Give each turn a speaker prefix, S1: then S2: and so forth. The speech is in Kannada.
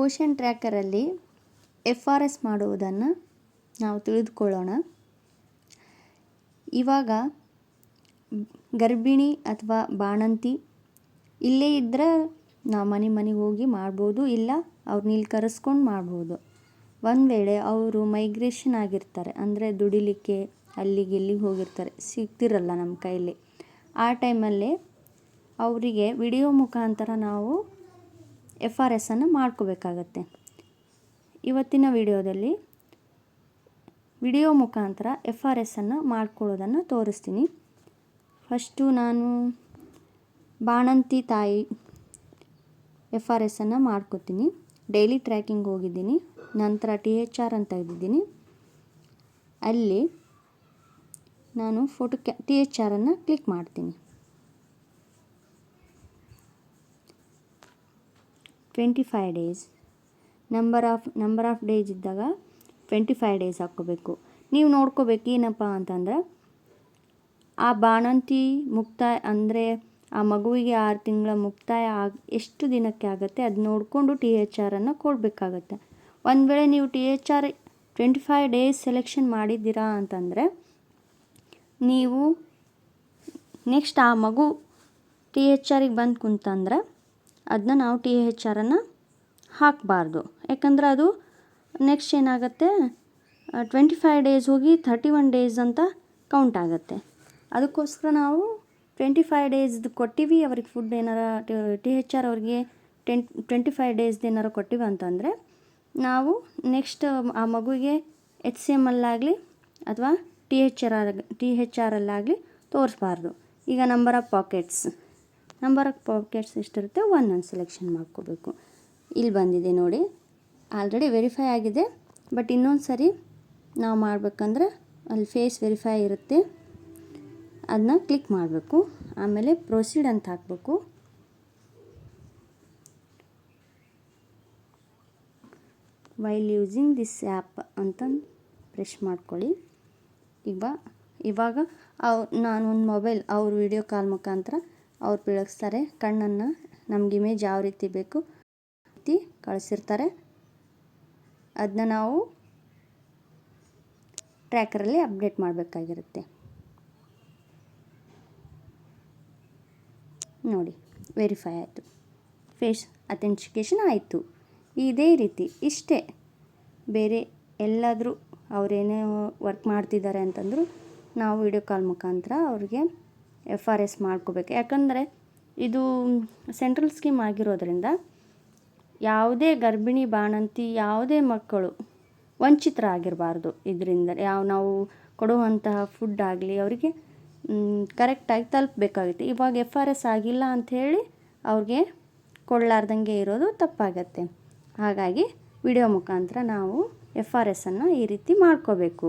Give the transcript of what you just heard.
S1: ಪೋಷನ್ ಟ್ರ್ಯಾಕರಲ್ಲಿ ಎಫ್ ಆರ್ ಎಸ್ ಮಾಡುವುದನ್ನು ನಾವು ತಿಳಿದುಕೊಳ್ಳೋಣ. ಇವಾಗ ಗರ್ಭಿಣಿ ಅಥವಾ ಬಾಣಂತಿ ಇಲ್ಲೇ ಇದ್ದರೆ ನಾವು ಮನೆ ಮನೆಗೆ ಹೋಗಿ ಮಾಡ್ಬೋದು, ಇಲ್ಲ ಅವ್ರನ್ನ ಇಲ್ಲಿ ಕರೆಸ್ಕೊಂಡು ಮಾಡ್ಬೋದು. ಒಂದು ವೇಳೆ ಅವರು ಮೈಗ್ರೇಷನ್ ಆಗಿರ್ತಾರೆ, ಅಂದರೆ ದುಡಿಲಿಕ್ಕೆ ಅಲ್ಲಿಗೆ ಇಲ್ಲಿಗೆ ಹೋಗಿರ್ತಾರೆ, ಸಿಗ್ತಿರಲ್ಲ ನಮ್ಮ ಕೈಯಲ್ಲಿ ಆ ಟೈಮಲ್ಲಿ ಅವರಿಗೆ ವಿಡಿಯೋ ಮುಖಾಂತರ ನಾವು ಎಫ್ ಆರ್ ಎಸ್ಸನ್ನು ಮಾಡ್ಕೋಬೇಕಾಗತ್ತೆ. ಇವತ್ತಿನ ವಿಡಿಯೋದಲ್ಲಿ ವಿಡಿಯೋ ಮುಖಾಂತರ ಎಫ್ ಆರ್ ಎಸ್ಸನ್ನು ಮಾಡ್ಕೊಳ್ಳೋದನ್ನು ತೋರಿಸ್ತೀನಿ. ಫಸ್ಟು ನಾನು ಬಾಣಂತಿ ತಾಯಿ ಎಫ್ ಆರ್ ಎಸ್ಸನ್ನು ಮಾಡ್ಕೋತೀನಿ. ಡೈಲಿ ಟ್ರ್ಯಾಕಿಂಗ್ ಹೋಗಿದ್ದೀನಿ. ನಂತರ ಟಿ ಎಚ್ ಆರ್ ಅಂತ ಇದ್ದಿದ್ದೀನಿ ಅಲ್ಲಿ ನಾನು ಫೋಟೋ ಕ್ಯಾ ಟಿ ಎಚ್ ಆರನ್ನು ಕ್ಲಿಕ್ ಮಾಡ್ತೀನಿ. Twenty five days number of number of days ಇದ್ದಾಗ ಟ್ವೆಂಟಿ ಫೈವ್ ಡೇಸ್ ಹಾಕ್ಕೋಬೇಕು. ನೀವು ನೋಡ್ಕೋಬೇಕು ಏನಪ್ಪ ಅಂತಂದ್ರೆ, ಆ ಬಾಣಂತಿ ಮುಕ್ತಾಯ ಅಂದರೆ ಆ ಮಗುವಿಗೆ ಆರು ತಿಂಗಳ ಮುಕ್ತಾಯ ಆಗ, ಎಷ್ಟು ದಿನಕ್ಕೆ ಆಗುತ್ತೆ ಅದು ನೋಡಿಕೊಂಡು ಟಿ ಎಚ್ ಆರನ್ನು ಕೊಡಬೇಕಾಗತ್ತೆ. ಒಂದು ವೇಳೆ ನೀವು T H R twenty five days selection ಮಾಡಿದ್ದೀರಾ ಅಂತಂದರೆ, ನೀವು ನೆಕ್ಸ್ಟ್ ಆ ಮಗು ಟಿ ಎಚ್ ಆರಿಗೆ ಬಂದು ಕುಂತಂದ್ರೆ ಅದನ್ನ ನಾವು ಟಿ ಎಚ್ ಆರನ್ನು ಹಾಕಬಾರ್ದು. ಯಾಕಂದ್ರೆ ಅದು ನೆಕ್ಸ್ಟ್ ಏನಾಗುತ್ತೆ? ಟ್ವೆಂಟಿ ಫೈವ್ ಡೇಸ್ ಹೋಗಿ ಥರ್ಟಿ ಒನ್ ಡೇಸ್ ಅಂತ ಕೌಂಟ್ ಆಗುತ್ತೆ. ಅದಕ್ಕೋಸ್ಕರ ನಾವು ಟ್ವೆಂಟಿ ಫೈವ್ ಡೇಸ್ದು ಕೊಟ್ಟಿವಿ, ಅವ್ರಿಗೆ ಫುಡ್ ಏನಾರ ಟಿ ಎಚ್ ಆರ್ ಅವ್ರಿಗೆ ಟೆನ್ ಟ್ವೆಂಟಿ ಫೈವ್ ಡೇಸ್ದು ಏನಾರ ಕೊಟ್ಟಿವಿ ಅಂತಂದರೆ, ನಾವು ನೆಕ್ಸ್ಟ್ ಆ ಮಗುವಿಗೆ ಎಚ್ ಸಿ ಎಂ ಅಲ್ಲಾಗಲಿ ಅಥವಾ T H R T H ಅಲ್ಲಾಗಲಿ ತೋರಿಸ್ಬಾರ್ದು. ಈಗ number of pockets number of pockets ಎಷ್ಟಿರುತ್ತೆ? ಒಂದೊಂದು ಸೆಲೆಕ್ಷನ್ ಮಾಡ್ಕೋಬೇಕು. ಇಲ್ಲಿ ಬಂದಿದೆ ನೋಡಿ. ಆಲ್ರೆಡಿ ವೆರಿಫೈ ಆಗಿದೆ. ಬಟ್ ಇನ್ನೊಂದು ಸರಿ ನಾವು ಮಾಡಬೇಕಂದ್ರೆ ಅಲ್ಲಿ ಫೇಸ್ ವೆರಿಫೈ ಇರುತ್ತೆ. ಅದನ್ನ ಕ್ಲಿಕ್ ಮಾಡಬೇಕು. ಆಮೇಲೆ ಪ್ರೊಸೀಡ್ ಅಂತ ಹಾಕಬೇಕು. ವೈಲ್ ಯೂಸಿಂಗ್ ದಿಸ್ ಆ್ಯಪ್ ಅಂತ ಪ್ರೆಶ್ ಮಾಡ್ಕೊಳ್ಳಿ. ಈಗ ಇವಾಗ ಅವ್ರು ನಾನು ಒಂದು ಮೊಬೈಲ್ ಅವ್ರ ವಿಡಿಯೋ ಕಾಲ್ ಮುಖಾಂತರ ಅವ್ರು ಬೆಳಗಿಸ್ತಾರೆ, ಕಣ್ಣನ್ನು ನಮ್ಗೆ ಇಮೇಜ್ ಯಾವ ರೀತಿ ಬೇಕು ರೀತಿ ಕಳಿಸಿರ್ತಾರೆ. ಅದನ್ನ ನಾವು ಟ್ರ್ಯಾಕರಲ್ಲಿ ಅಪ್ಡೇಟ್ ಮಾಡಬೇಕಾಗಿರುತ್ತೆ. ನೋಡಿ ವೆರಿಫೈ ಆಯಿತು. ಫೇಸ್ ಅಥೆಂಟಿಕೇಷನ್ ಆಯಿತು. ಇದೇ ರೀತಿ, ಇಷ್ಟೇ. ಬೇರೆ ಎಲ್ಲಾದರೂ ಅವರೇನೇ ವರ್ಕ್ ಮಾಡ್ತಿದ್ದಾರೆ ಅಂತಂದರೂ ನಾವು ವಿಡಿಯೋ ಕಾಲ್ ಮುಖಾಂತರ ಅವ್ರಿಗೆ ಎಫ್ ಆರ್ ಎಸ್ ಮಾಡ್ಕೋಬೇಕು. ಯಾಕಂದರೆ ಇದು ಸೆಂಟ್ರಲ್ ಸ್ಕೀಮ್ ಆಗಿರೋದ್ರಿಂದ ಯಾವುದೇ ಗರ್ಭಿಣಿ, ಬಾಣಂತಿ, ಯಾವುದೇ ಮಕ್ಕಳು ವಂಚಿತರಾಗಿರಬಾರ್ದು. ಇದರಿಂದ ಯಾವ ನಾವು ಕೊಡುವಂತಹ ಫುಡ್ ಆಗಲಿ ಅವರಿಗೆ ಕರೆಕ್ಟಾಗಿ ತಲುಪಬೇಕಾಗುತ್ತೆ. ಇವಾಗ ಎಫ್ ಆರ್ ಎಸ್ ಆಗಿಲ್ಲ ಅಂಥೇಳಿ ಅವ್ರಿಗೆ ಕೊಡಲಾರ್ದಂಗೆ ಇರೋದು ತಪ್ಪಾಗತ್ತೆ. ಹಾಗಾಗಿ ವಿಡಿಯೋ ಮುಖಾಂತರ ನಾವು ಎಫ್ ಆರ್ ಎಸ್ಸನ್ನು ಈ ರೀತಿ ಮಾಡ್ಕೋಬೇಕು.